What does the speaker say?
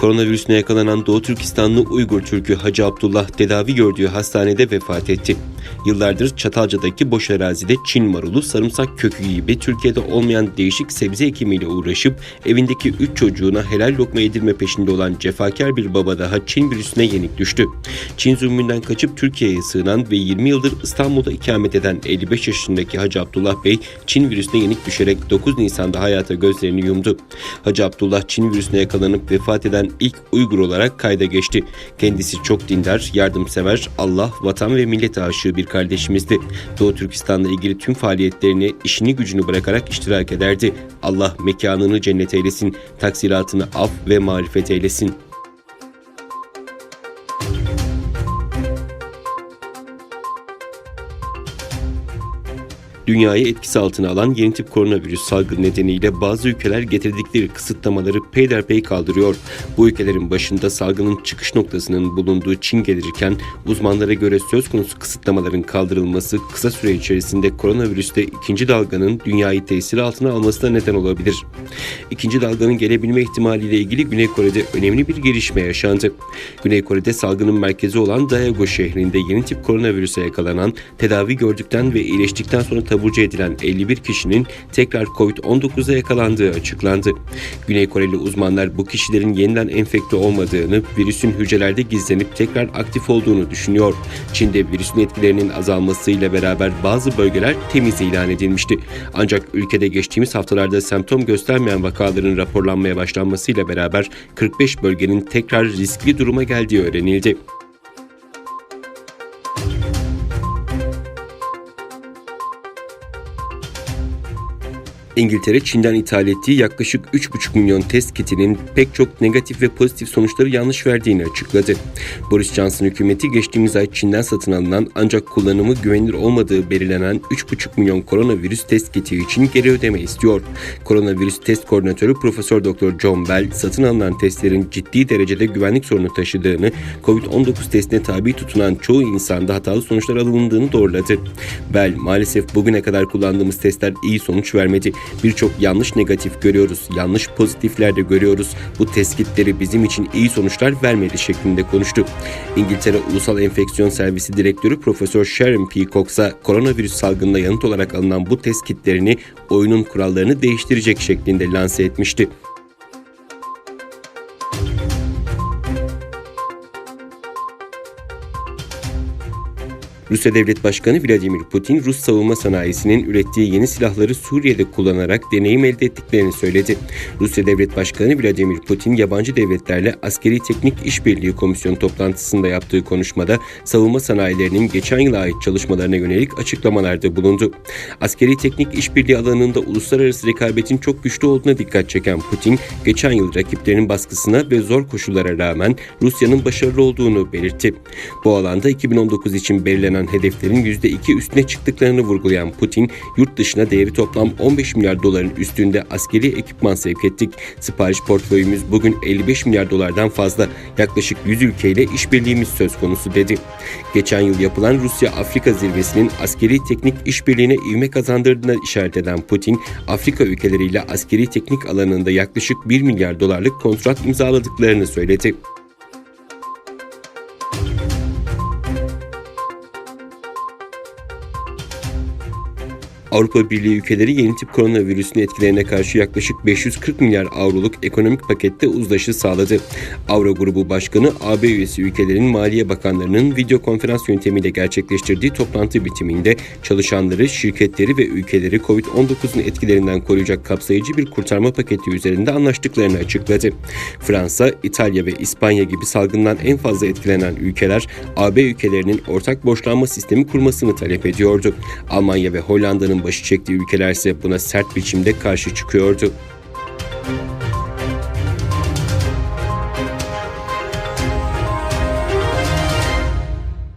Koronavirüsüne yakalanan Doğu Türkistanlı Uygur Türk'ü Hacı Abdullah tedavi gördüğü hastanede vefat etti. Yıllardır Çatalca'daki boş arazide Çin marulu, sarımsak kökü gibi Türkiye'de olmayan değişik sebze ekimiyle uğraşıp evindeki 3 çocuğuna helal lokma yedirme peşinde olan cefakar bir baba daha Çin virüsüne yenik düştü. Çin zulmünden kaçıp Türkiye'ye sığınan ve 20 yıldır İstanbul'da ikamet eden 55 yaşındaki Hacı Abdullah Bey Çin virüsüne yenik düşerek 9 Nisan'da hayata gözlerini yumdu. Hacı Abdullah Çin virüsüne yakalanıp vefat eden ilk Uygur olarak kayda geçti. Kendisi çok dindar, yardımsever, Allah, vatan ve millet aşığı bir kardeşimizdi. Doğu Türkistan'la ilgili tüm faaliyetlerini, işini gücünü bırakarak iştirak ederdi. Allah mekanını cennet eylesin, taksiratını af ve marifet eylesin. Dünyayı etkisi altına alan yeni tip koronavirüs salgını nedeniyle bazı ülkeler getirdikleri kısıtlamaları peyderpey kaldırıyor. Bu ülkelerin başında salgının çıkış noktasının bulunduğu Çin gelirken uzmanlara göre söz konusu kısıtlamaların kaldırılması kısa süre içerisinde koronavirüste ikinci dalganın dünyayı tesir altına almasına neden olabilir. İkinci dalganın gelebilme ihtimaliyle ilgili Güney Kore'de önemli bir gelişme yaşandı. Güney Kore'de salgının merkezi olan Daegu şehrinde yeni tip koronavirüse yakalanan, tedavi gördükten ve iyileştikten sonra taburcu edilen 51 kişinin tekrar COVID-19'a yakalandığı açıklandı. Güney Koreli uzmanlar bu kişilerin yeniden enfekte olmadığını, virüsün hücrelerde gizlenip tekrar aktif olduğunu düşünüyor. Çin'de virüsün etkilerinin azalmasıyla beraber bazı bölgeler temiz ilan edilmişti. Ancak ülkede geçtiğimiz haftalarda semptom göstermeyen vakaların raporlanmaya başlanmasıyla beraber 45 bölgenin tekrar riskli duruma geldiği öğrenildi. İngiltere Çin'den ithal ettiği yaklaşık 3,5 milyon test kitinin pek çok negatif ve pozitif sonuçları yanlış verdiğini açıkladı. Boris Johnson hükümeti geçtiğimiz ay Çin'den satın alınan ancak kullanımı güvenilir olmadığı belirlenen 3,5 milyon koronavirüs test kiti için geri ödeme istiyor. Koronavirüs test koordinatörü Profesör Dr. John Bell satın alınan testlerin ciddi derecede güvenlik sorunu taşıdığını, COVID-19 testine tabi tutulan çoğu insanda hatalı sonuçlar alındığını doğruladı. Bell maalesef bugüne kadar kullandığımız testler iyi sonuç vermedi. Birçok yanlış negatif görüyoruz, yanlış pozitifler de görüyoruz. Bu tespitleri bizim için iyi sonuçlar vermedi şeklinde konuştu. İngiltere Ulusal Enfeksiyon Servisi Direktörü Profesör Sharon P. Koronavirüs salgınına yanıt olarak alınan bu test kitlerini oyunun kurallarını değiştirecek şeklinde lanse etmişti. Rusya Devlet Başkanı Vladimir Putin, Rus savunma sanayisinin ürettiği yeni silahları Suriye'de kullanarak deneyim elde ettiklerini söyledi. Rusya Devlet Başkanı Vladimir Putin, yabancı devletlerle Askeri Teknik İşbirliği Komisyonu toplantısında yaptığı konuşmada savunma sanayilerinin geçen yıla ait çalışmalarına yönelik açıklamalarda bulundu. Askeri Teknik İşbirliği alanında uluslararası rekabetin çok güçlü olduğuna dikkat çeken Putin, geçen yıl rakiplerinin baskısına ve zor koşullara rağmen Rusya'nın başarılı olduğunu belirtti. Bu alanda 2019 için belirlenen hedeflerin %2 üstüne çıktıklarını vurgulayan Putin, yurt dışına değeri toplam 15 milyar doların üstünde askeri ekipman sevk ettik. Sipariş portföyümüz bugün 55 milyar dolardan fazla. Yaklaşık 100 ülkeyle işbirliğimiz söz konusu dedi. Geçen yıl yapılan Rusya-Afrika zirvesinin askeri teknik işbirliğine ivme kazandırdığına işaret eden Putin, Afrika ülkeleriyle askeri teknik alanında yaklaşık 1 milyar dolarlık kontrat imzaladıklarını söyledi. Avrupa Birliği ülkeleri yeni tip koronavirüsün etkilerine karşı yaklaşık 540 milyar avroluk ekonomik pakette uzlaşı sağladı. Avro Grubu Başkanı AB üyesi ülkelerin maliye bakanlarının video konferans yöntemiyle gerçekleştirdiği toplantı bitiminde çalışanları, şirketleri ve ülkeleri COVID-19'un etkilerinden koruyacak kapsayıcı bir kurtarma paketi üzerinde anlaştıklarını açıkladı. Fransa, İtalya ve İspanya gibi salgından en fazla etkilenen ülkeler AB ülkelerinin ortak borçlanma sistemi kurmasını talep ediyordu. Almanya ve Hollanda'nın başı çektiği ülkeler ise buna sert biçimde karşı çıkıyordu.